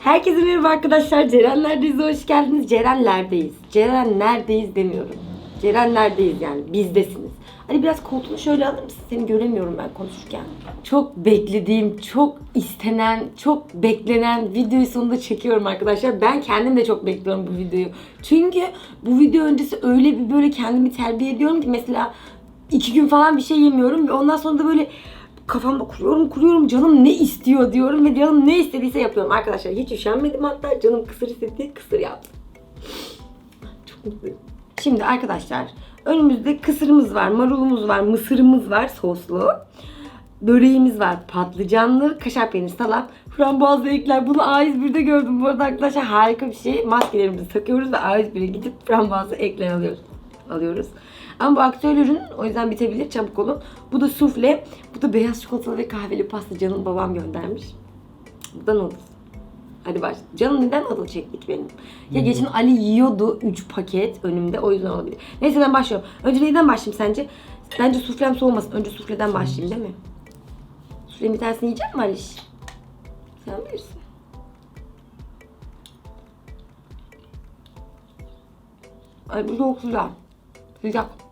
Herkese merhaba arkadaşlar. Cerenlerdeyiz. Hoş geldiniz. Cerenlerdeyiz. Ceren neredeyiz demiyorum. Cerenlerdeyiz yani. Bizdesiniz. Hani biraz koltuğunu şöyle alır mısın? Seni göremiyorum ben konuşurken. Çok beklediğim, çok istenen, çok beklenen videoyu sonunda çekiyorum arkadaşlar. Ben kendim de çok bekliyorum bu videoyu. Çünkü bu video öncesi öyle bir böyle kendimi terbiye ediyorum ki mesela iki gün falan bir şey yemiyorum ve ondan sonra da böyle kafamda kuruyorum kuruyorum canım ne istiyor diyorum ve canım ne istediyse yapıyorum arkadaşlar. Hiç üşenmedim hatta canım kısır istedi kısır yaptım. Çok mutluyum. Şimdi arkadaşlar önümüzde kısırımız var, marulumuz var, mısırımız var soslu. Böreğimiz var patlıcanlı, kaşar peynir, salam, frambuazlı ekler. Bunu A101'de gördüm bu arada arkadaşlar harika bir şey. Maskelerimizi takıyoruz ve A101'e gidip frambuazlı ekler alıyoruz. Alıyoruz. Ama bu aktüel ürün o yüzden bitebilir çabuk olun. Bu da sufle, bu da beyaz çikolatalı ve kahveli pasta canım babam göndermiş. Bu da noodles. Hadi baş. Canım neden noodle çektik benim? Ya geçen Ali yiyordu 3 paket önümde o yüzden olabilir. Neyse ben başlıyorum. Önce neyden başlayayım sence? Bence suflem soğumasın. Önce sufleden başlayayım değil mi? Suflenin bir tanesini yiyecek misin Aliş? Sen bilirsin. Ay bu çok güzel. じゃあ。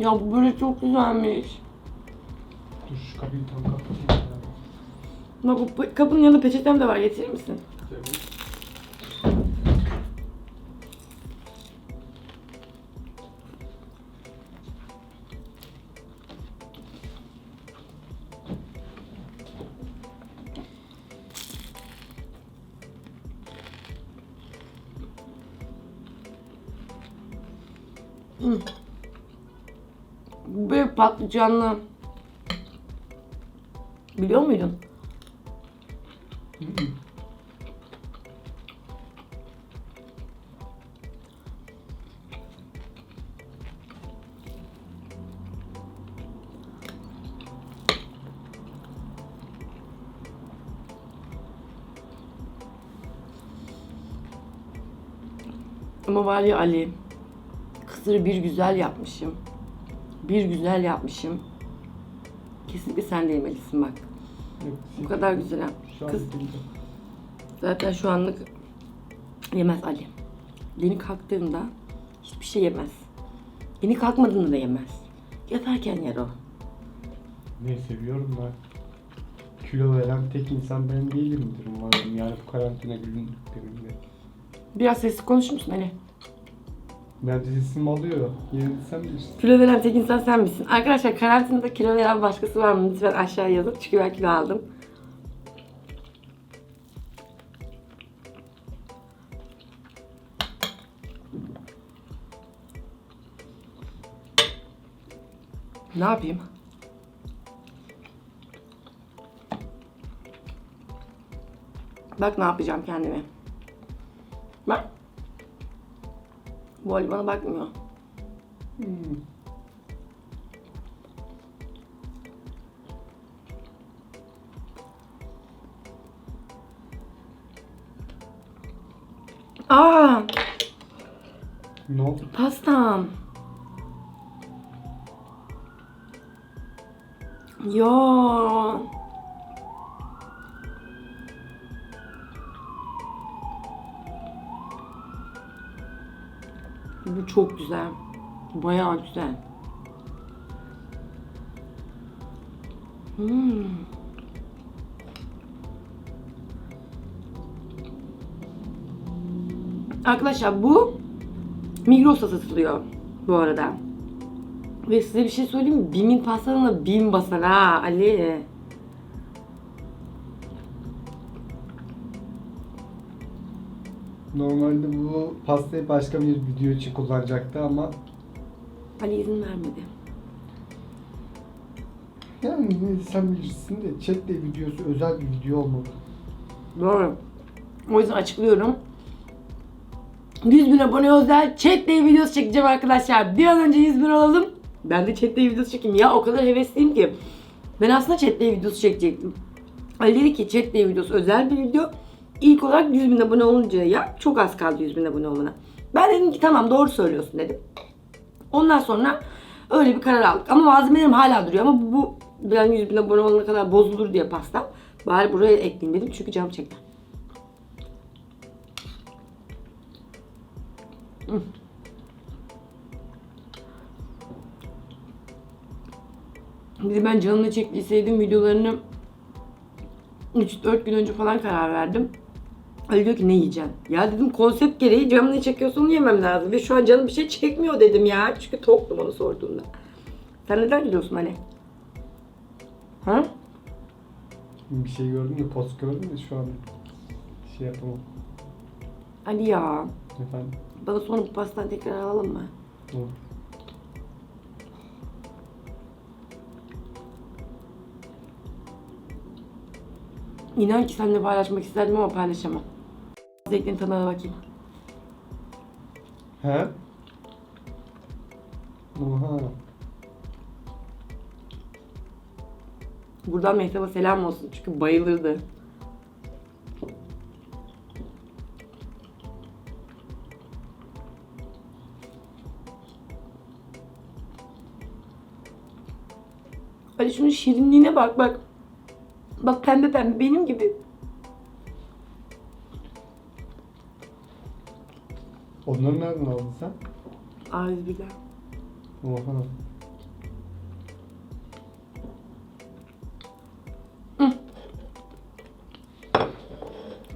Ya bu böyle çok güzelmiş. Dur şu kapıyı tam kapatayım. Bak bu pe- kapının yanında peçetem de var. Getirir misin? Hmm. Böyle patlıcanlı. Biliyor muydun? Ama var ya Ali, kısırı bir güzel yapmışım. Bir güzel yapmışım. Kesinlikle sen de yemelisin bak. Bu kadar güzel Kız zaten şu anlık yemez Ali. Yeni kalktığında hiçbir şey yemez. Yeni kalkmadığında da yemez. Yatarken yer o. Ne seviyorum ben. Kilo veren tek insan ben değilimdir umarım. Yani bu karantina günlüklerinde. Biraz sesli konuşur musun Ali? Bence sesim alıyor. Yine sen bilirsin. Kilo veren tek insan sen misin? Arkadaşlar karantinada kilo veren başkası var mı? Lütfen aşağı yazın. Çünkü ben kilo aldım. Ne yapayım? Bak ne yapacağım kendime. Bak. Bu Ali bana bakmıyor. Hmm. Aa, Ne oldu? pastam. Yo. Bu çok güzel. Bayağı güzel. Hmm. Arkadaşlar bu Migros'ta satılıyor bu arada. Ve size bir şey söyleyeyim mi? Bim'in pastalarına bim basar ha Ali. Normalde bu pastayı başka bir video için kullanacaktı ama Ali izin vermedi. yani yine sen bilirsin de chat de videosu özel bir video olmalı. Doğru. O yüzden açıklıyorum. 100 bin abone özel chat day videosu çekeceğim arkadaşlar. Bir an önce 100 bin olalım. Ben de chat day videosu çekeyim. Ya o kadar hevesliyim ki. Ben aslında chat day videosu çekecektim. Ali dedi ki chat day videosu özel bir video. İlk olarak 100 bin abone olunca ya çok az kaldı 100 bin abone olmana. Ben dedim ki tamam doğru söylüyorsun dedim. Ondan sonra öyle bir karar aldık. Ama malzemelerim hala duruyor ama bu, bu ben 100 bin abone olana kadar bozulur diye pastam. Bari buraya ekleyeyim dedim çünkü canım çekti. Hı. Bir ben canımla çektiyseydim videolarını 3-4 gün önce falan karar verdim. Ali diyor ki ne yiyeceksin? Ya dedim konsept gereği canım ne çekiyorsa onu yemem lazım. Ve şu an canım bir şey çekmiyor dedim ya. Çünkü toktum onu sorduğunda. Sen neden gidiyorsun Ali? Ha? Bir şey gördüm de post gördüm de şu an şey yapamam. Ali ya. Efendim. Bana sonra bu pastadan tekrar alalım mı? Olur. İnan ki seninle paylaşmak isterdim ama paylaşamam. Zevklerin tadına bakayım. He? Oha. Buradan Mehtap'a selam olsun çünkü bayılırdı. Ali şunun şirinliğine bak bak. Bak pembe pembe benim gibi. Onları nereden aldın sen? Ağzı bilen. Oha.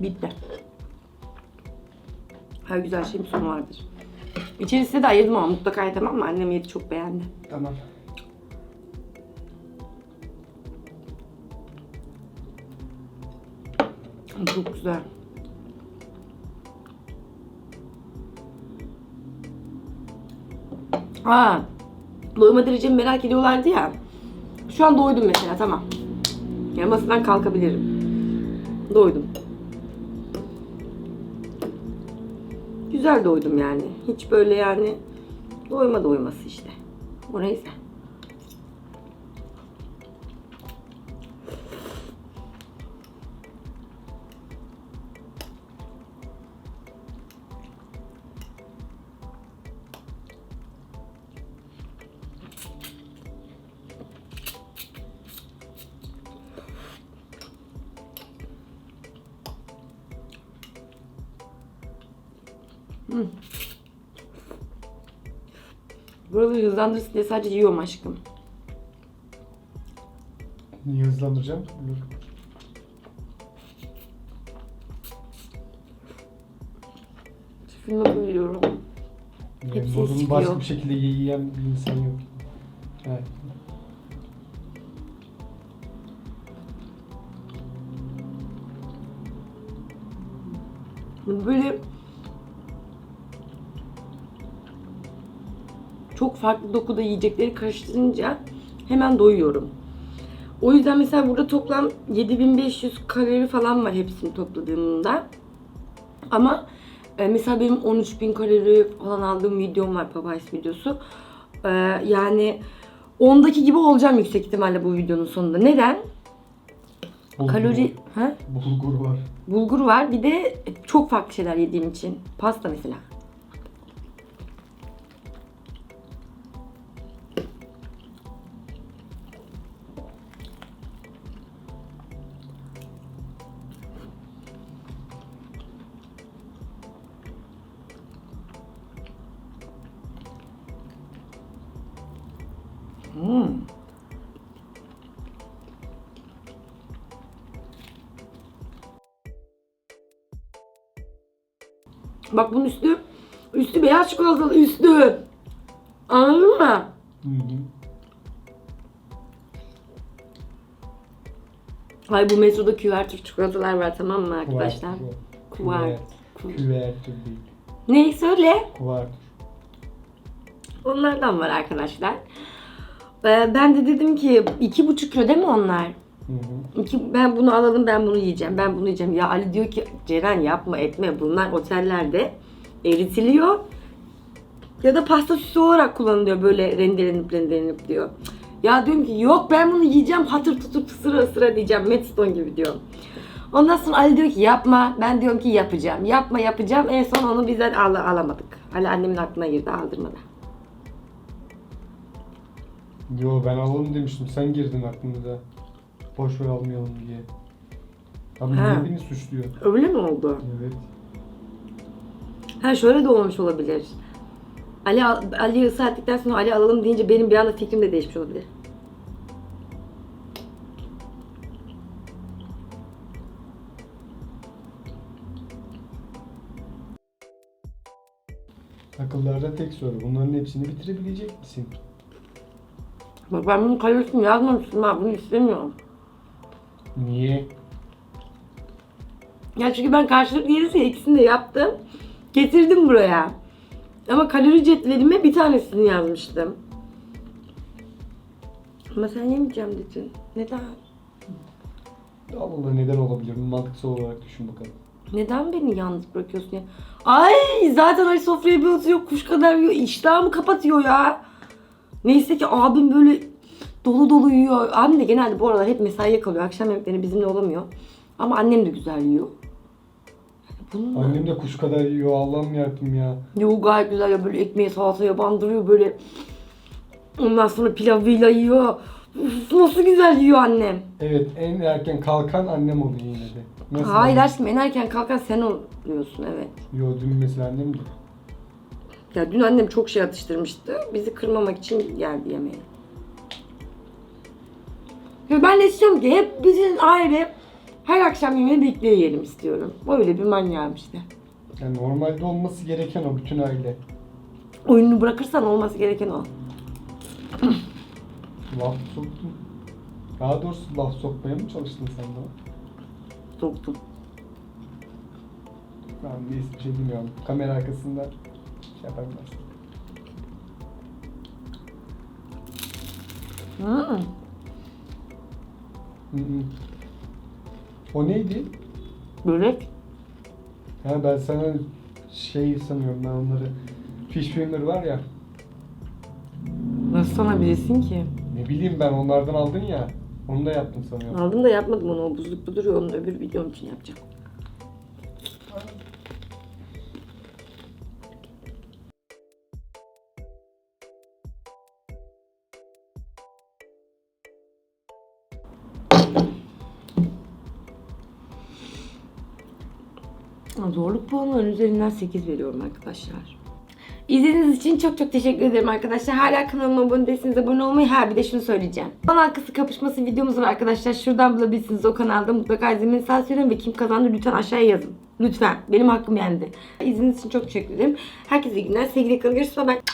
Bitti. Her güzel şeyin sonu vardır. İçerisine de ayırdım ama mutlaka tamam mı? Annem yedi çok beğendi. Tamam. Çok güzel. Aa, doyma derecemi merak ediyorlardı ya. Şu an doydum mesela tamam. Yani masadan kalkabilirim. Doydum. Güzel doydum yani. Hiç böyle yani doyma doyması işte. O neyse. Buraları hızlandırsın diye sadece yiyorum aşkım. Niye hızlandıracağım? Şunu koyuyorum. Yani Hepsi bunu sıkıyor. başka bir şekilde yiyen bir insan yok. Evet. Böyle çok farklı dokuda yiyecekleri karıştırınca hemen doyuyorum. O yüzden mesela burada toplam 7500 kalori falan var hepsini topladığımda. Ama e, mesela benim 13.000 kalori falan aldığım videom var Papayas videosu. E, yani ondaki gibi olacağım yüksek ihtimalle bu videonun sonunda. Neden? Bulgur Kalori... Ha? Bulgur var. Bulgur var. Bir de çok farklı şeyler yediğim için. Pasta mesela. Hmm. Bak bunun üstü üstü beyaz çikolatalı üstü. Anladın mı? Hı hı. Ay bu metroda küvertür çikolatalar var tamam mı arkadaşlar? Kuvert. Küvertür değil. Neyi söyle? Kuvertür. Onlardan var arkadaşlar. Ee, ben de dedim ki iki buçuk kilo değil mi onlar? Hı hı. Ben bunu alalım ben bunu yiyeceğim. Ben bunu yiyeceğim. Ya Ali diyor ki Ceren yapma etme. Bunlar otellerde eritiliyor. Ya da pasta süsü olarak kullanılıyor böyle rendelenip rendelenip diyor. Ya diyorum ki yok ben bunu yiyeceğim hatır tutur sıra sıra diyeceğim Metstone gibi diyor. Ondan sonra Ali diyor ki yapma. Ben diyorum ki yapacağım. Yapma yapacağım. En son onu bizden al alamadık. Ali annemin aklına girdi aldırmadı. Yo ben alalım demiştim. Sen girdin aklımıza. Boş ver almayalım diye. Abi Ha. niye beni suçluyor? Öyle mi oldu? Evet. Ha şöyle de olmuş olabilir. Ali Ali ısrar ettikten sonra Ali alalım deyince benim bir anda fikrim de değişmiş olabilir. Akıllarda tek soru. Bunların hepsini bitirebilecek misin? Bak ben bunun kalorisini yazmamıştım ha bunu istemiyorum. Niye? Ya çünkü ben karşılıklı yeriz ya ikisini de yaptım. Getirdim buraya. Ama kalori cetvelime bir tanesini yazmıştım. Ama sen yemeyeceğim dedin. Neden? Allah Allah neden olabilir? Mantıksal olarak düşün bakalım. Neden beni yalnız bırakıyorsun ya? Ay zaten ay sofraya bir oturuyor kuş kadar yiyor. İştahımı kapatıyor ya. Neyse ki abim böyle dolu dolu yiyor. Abim de genelde bu aralar hep mesaiye kalıyor. Akşam yemeklerini bizimle olamıyor. Ama annem de güzel yiyor. Bunun Annem de kuş kadar yiyor. Allah'ım yarabbim ya. Yo gayet güzel ya böyle ekmeği salataya bandırıyor böyle. Ondan sonra pilavıyla yiyor. Uf, nasıl güzel yiyor annem. Evet en erken kalkan annem oluyor yine de. Nasıl Hayır yani? aşkım en erken kalkan sen oluyorsun evet. Yo dün mesela annem de. Ya dün annem çok şey atıştırmıştı. Bizi kırmamak için geldi yemeğe. Ya ben de istiyorum ki hep bütün aile her akşam yemeği birlikte yiyelim istiyorum. Böyle bir manyağım işte. Yani normalde olması gereken o bütün aile. Oyununu bırakırsan olması gereken o. Laf soktun. Daha doğrusu laf sokmaya mı çalıştın sen de? Soktum. Ben de hiçbir şey bilmiyorum. Kamera arkasında yapamaz. Hmm. Hı hı. O neydi? Börek. Ha ben sana şey sanıyorum ben onları. Fish finger var ya. Nasıl sana bilirsin ki? Ne bileyim ben onlardan aldın ya. Onu da yaptın sanıyorum. Aldım da yapmadım onu. O buzlukta duruyor. Onu öbür videom için yapacağım. Zorluk puanı üzerinden 8 veriyorum arkadaşlar. İzlediğiniz için çok çok teşekkür ederim arkadaşlar. Hala kanalıma abone değilseniz abone olmayı. Ha bir de şunu söyleyeceğim. Kanal arkası kapışması videomuz var arkadaşlar. Şuradan bulabilirsiniz o kanalda. Mutlaka izlemeni tavsiye ederim ve kim kazandı lütfen aşağıya yazın. Lütfen. Benim hakkım yendi. İzlediğiniz için çok teşekkür ederim. Herkese iyi günler. Sevgiyle kalın. Görüşürüz. Bye bye.